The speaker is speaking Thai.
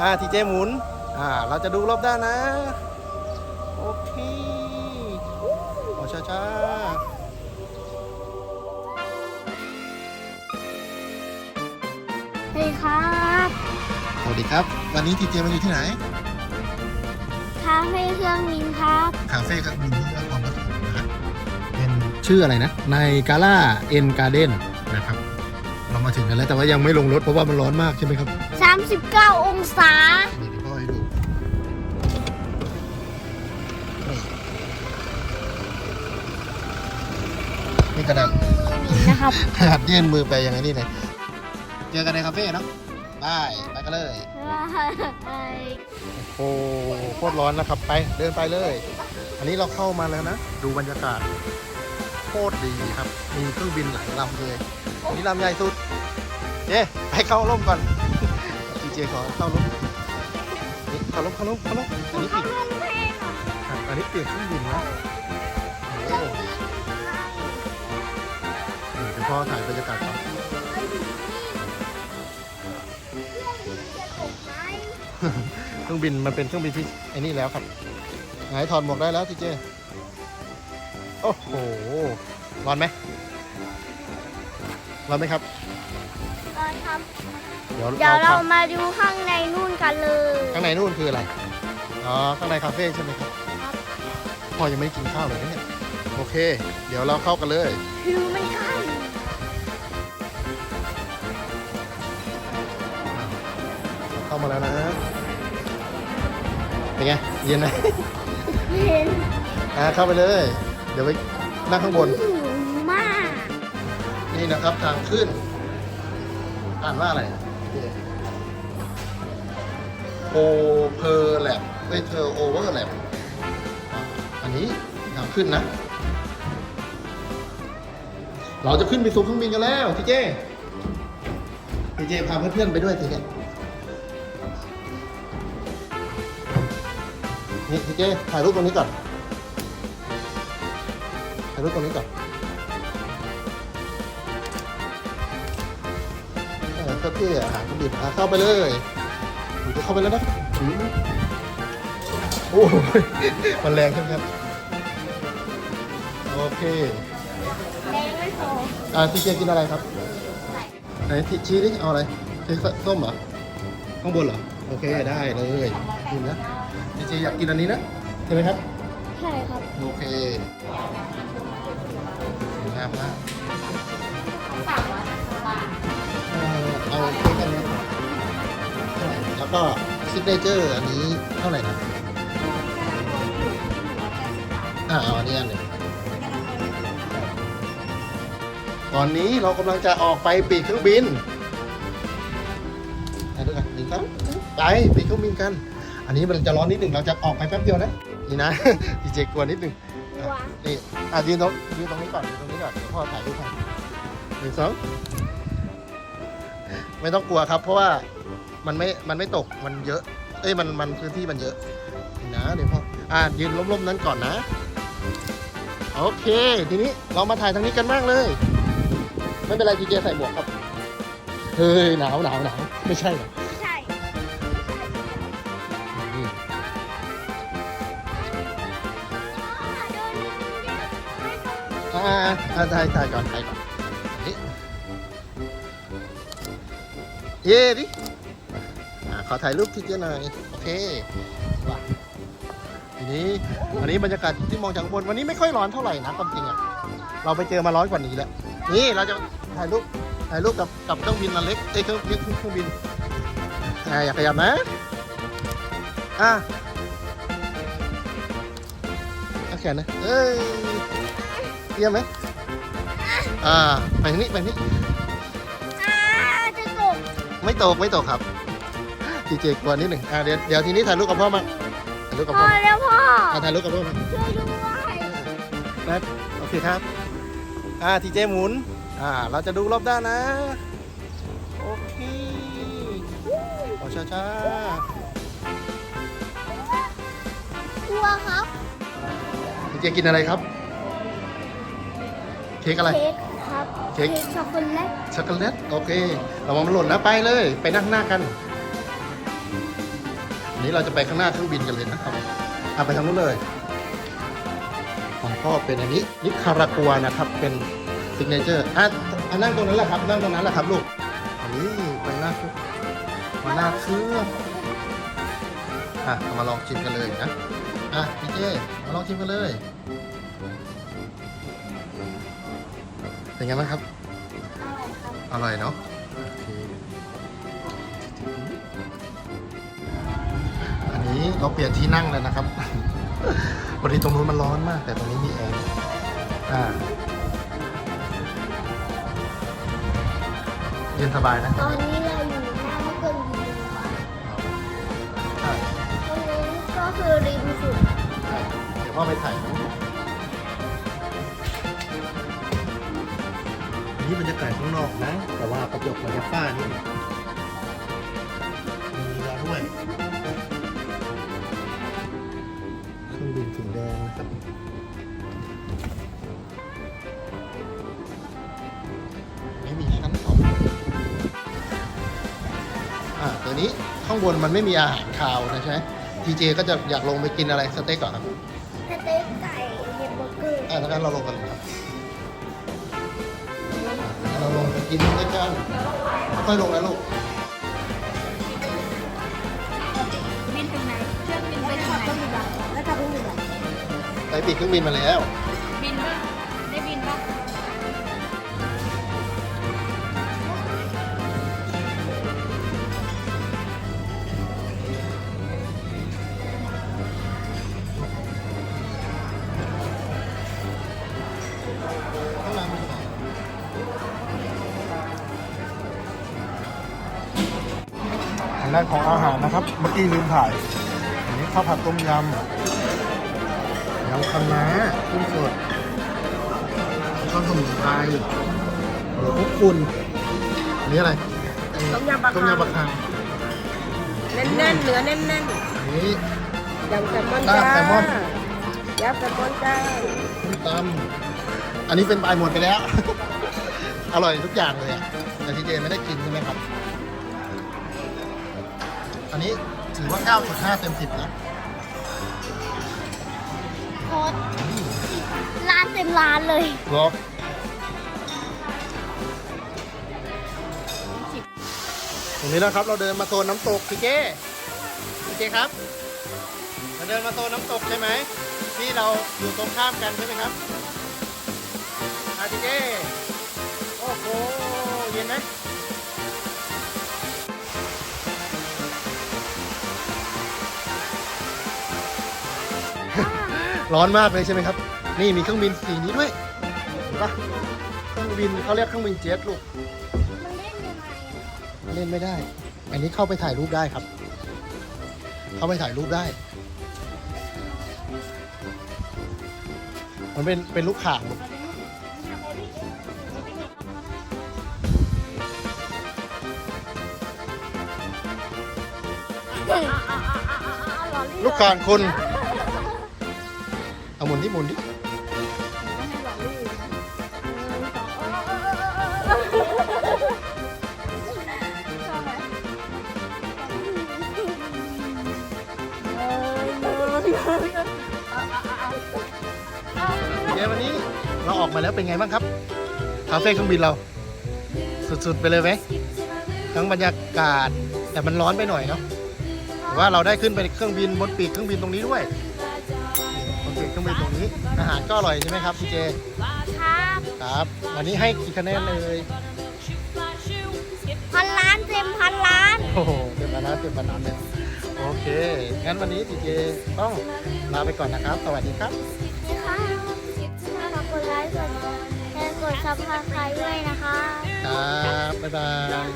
อ่าทีเจหมุน อ่า เราจะดูรอบด้านนะ โอเคโอ้ช้าช้าสวัสดีครับๆสวัสดีครับ วันนี้ทีเจมาอยู่ที่ไหน คาเฟ่เครื่องบินครับ คาเฟ่กับมินที่นครปฐมนะฮะเป็นชื่ออะไรนะ ในกาล่าเอ็นการ์เด้นนะครับ เรามาถึงกันแล้วแต่ว่ายังไม่ลงรถเพราะว่ามันร้อนมากใช่ไหมครับ 39 องศานี่เดี๋ยวพ่อให้ดูนี่นี่กระดาษนะครับ ขนาดยื่นมือไปอย่างนี้เลยเจอกันในคาเฟ่เนาะไปไปกันเลย โอ้โหโคตรร้อนนะครับไปเดินไปเลย อันนี้เราเข้ามาแล้วนะ ดูบรรยากาศโคตรดีครับ มีเครื่องบินหลายลำเลยอันนี้ลำใหญ่สุดเจ๊ไปเข้าร่มก่อน ดีเจขอเข้าร่มนี่เข้าร่มเข้าร่มเข้าร่มอันนี้ปิดครับอันนี้เปลี่ยนเครื่องบินนะโอ้โหนี่เป็นพ่อถ่ายบรรยากาศก่อนเครื่องบินมันเป็นเครื่องบินที่ไอ้นี่แล้วครับไหนถอดหมวกได้แล้วทีเจโอ้โหร้อนไหมร้อนไหมครับ เดี๋ยวเดี๋ยวเราเราพามาดูข้างในนู่นกันเลยข้างในนู่นคืออะไร อ๋อ ข้างในคาเฟ่ใช่ไหมครับพ่อยังไม่ได้กินข้าวเลยนะเนี่ย โอเค เดี๋ยวเราเข้ากันเลยคิวไม่ทันเข้ามาแล้วนะเป็นไง เย็นไหม เห็นอ่าเข้าไปเลย เดี๋ยวไปนั่งข้างบน หิวมากนี่นะครับทางขึ้น อ่านว่าอะไร โอเพอร์แลบเอ้ยเธอโอเวอร์แลบอันนี้ทาขึ้นนะ เราจะขึ้นไปสู่เครื่องบินกันแล้วที่เจทีเจพาเพื่อนๆไปด้วยทีเนี้ยนี่ทีเจถ่ายรูปตรงนี้ก่อน ถ่ายรูปตรงนี้ก่อนเออก็ที่อาหารเครื่องบินเข้าไปเลย เข้าไปแล้วนะอืมโอ้ยมันแรงใช่ไหมครับ โอเคแดงไม่พออ่าทีเจกินอะไรครับ ไหนทีชี้ดิเอาอะไรทีส้มเหรอ ข้างบนเหรอ โอเคได้เลยกินนะทีเจอยากกินอันนี้นะ ใช่ไหมครับ ใช่ครับ โอเคสวยงามมาก แล้วก็ซิกเนเจอร์อันนี้เท่าไหร่นะอ่าเอาอันนี้อันหนึ่งตอนนี้เรากำลังจะออกไปปีกเครื่องบินไปด้วยกันหนึ่งครับไปปีกเครื่องบินกัน อันนี้มันจะร้อนนิดหนึ่งเราจะออกไปแป๊บเดียวนะนี่นะดีเจกลัวนิดหนึ่งกลัวนี่อะยืนตรงยืนตรงนี้ก่อนยืนตรงนี้ก่อนเดี๋ยวพ่อถ่ายรูปให้หนึ่งสองไม่ต้องกลัวครับ เพราะว่า มันไม่ มันไม่ตก มันเยอะ เอ้ย มัน มันพื้นที่มันเยอะนะเดี๋ยวพ่อ อะยืนล้มๆนั้นก่อนนะ โอเค ทีนี้เรามาถ่ายทางนี้กันมากเลย ไม่เป็นไรจีเจใส่หมวกครับ เฮ้ย หนาวหนาวหนาวไม่ใช่เหรอใช่อ่าอ่าถ่ายถ่ายก่อนถ่ายก่อน เย่ดิอ่า ขอถ่ายรูปที่เจ้าหน่อยโอเคว่ะทีนี้อันนี้บรรยากาศที่มองจากข้างบนวันนี้ไม่ค่อยร้อนเท่าไหร่นะความจริงอะเราไปเจอมาร้อนกว่านี้แล้วนี่เราจะถ่ายรูปถ่ายรูปกับกับเครื่องบินอันเล็กเอ้ยเครื่องเครื่องเครื่องบินอ่าอย่าขยับนะอะเอาแขนนะเอ้ยเยี่ยมไหมอ่าไปทางนี้ไปทางนี้อ่าจะตก ไม่ตก ไม่ตกครับ จีเจกลัวนิดหนึ่งอ่าเดี๋ยวเดี๋ยวทีนี้ถ่ายรูปกับพ่อมาถ่ายรูปกับพพ่ออมาแล้วพ่อ อ่าถ่ายรูปกับพ่อมาช่วยด้วยนะโอเคครับ อ่าทีเจหมุน อ่า เราจะดูรอบด้านนะ โอเคเอาช้าช้ากลัวครับๆทีเจกินอะไรครับ เค้กอะไร เค้กครับเค้ก ช็อกโกแลตช็อกโกแลตโอเคระวังมันหล่นนะไปเลย ไปนั่งหน้ากันอั นนี้เราจะไปข้างหน้าเครื่องบินกันเลยนะครับเอาไปทางนู้นเลยของพ่อเป็นอันนี้นิคารากัวนะครับ เป็นซิกเนเจอร์อะอะนั่งตรงนั้นแหละครับ นั่งตรงนั้นแหละครับลูกอันนี้ไปหน้าเครื่องมาหน้าเครื่องอะเอามาลองชิมกันเลยนะอะพี่เจมาลองชิมกันเลยเป็นไงบ้างครับ อร่อยเนาะ นนี้เราเปลี่ยนที่นั่งแล้วนะครับพอดีตรงนู้นมันร้อนมาก แต่ตรงนี้มีแอร์อ่าเย็นสบายนะตอนนี้เราอยู่หน้าเครื่องบินค่ะใช่ตรงนี้ก็คือริมสุดใช่เดี๋ยวพ่อไปถ่ายรูปอันนี้บรรยากาศข้างนอกนะ แต่ว่ากระจกมันจะฝ้านี่ ไม่มีชั้นสองอ่าตัวนี้ข้างบนมันไม่มีอาหารคาวนะใช่ไหมทีเจก็จะอยากลงไปกินอะไรสเต็กก่อนครับสเต็กไก่เฮมเบอร์เกอร์อ่าแล้วกันเราลงกันเลยครับอะเราลงไปกินด้วยกันค่อยๆลงนะลูกบินตรงไหนเครื่องบินไปตรงไหนแล้วก็เป็นแบบ ไปปีกเครื่องบินมาแล้ว บินปะได้บินปะข้างล่างเป็นไงทางด้านของอาหารนะครับ เมื่อกี้ลืมถ่ายอันนี้ข้าวผัดต้มยำ ยำคะน้ากุ้งสดแล้วก็สมุนไพรหรือพวกคุณอันนี้อะไรต้มยำปลาต้มยำปลาคังแน่นๆเนื้อแน่นอันนี้ๆยำแซลมอนลาจ้าบแซลมอนยำแซลมอนจ้าส้มตำอันนี้เป็นปลายหมดไปแล้ว อร่อยทุกอย่างเลยอะแต่ทีเจไม่ได้กินใช่ไหมครับ อันนี้ถือว่า 9.5 เต็ม 10 นะ ต็มร้านเลยรอตรงนี้นะครับเราเดินมาโซนน้ำตกพี่เก้พี่เก้ครับเราเดินมาโซนน้ำตกใช่ไหมที่เราอยู่ตรงข้ามกันใช่ไหมครับอาพี่เก้โอ้โหเย็นไหมร้อนมากเลยใช่ไหมครับ นี่มีเครื่องบินสีนี้ด้วยเห็นปะเครื่องบินเขาเรียกเครื่องบินเจ็ตลูก มันเล่นยังไงอะเล่นไม่ได้ อันนี้เข้าไปถ่ายรูปได้ครับ เข้าไปถ่ายรูปได้ มันเป็นเป็นลูกข่างลูกลูกข่างคนเอาหมุนที่หมุนที่ เดี๋ยววันนี้เราออกมาแล้วเป็นไงบ้างครับ คาเฟ่เครื่องบินเรา สุดๆไปเลยไหมทั้งบรรยากาศแต่มันร้อนไปหน่อยเนาะแต่ว่าเราได้ขึ้นไปเครื่องบินบนปีกเครื่องบินตรงนี้ด้วยบนปีกเครื่องบินตรงนี้ อาหารก็อร่อยใช่ไหมครับพี่เจครับครับ วันนี้ให้กี่คะแนนเลยพันล้านเต็มพันล้านโอ้โหเต็มบานาเต็มบานาเลย โอเค งั้นวันนี้พี่เจต้องลาไปก่อนนะครับ สวัสดีครับนะคะถ้าเรากดไลค์กดแชร์กดซับสไครต์ด้วยนะคะ ครับ บ๊ายบาย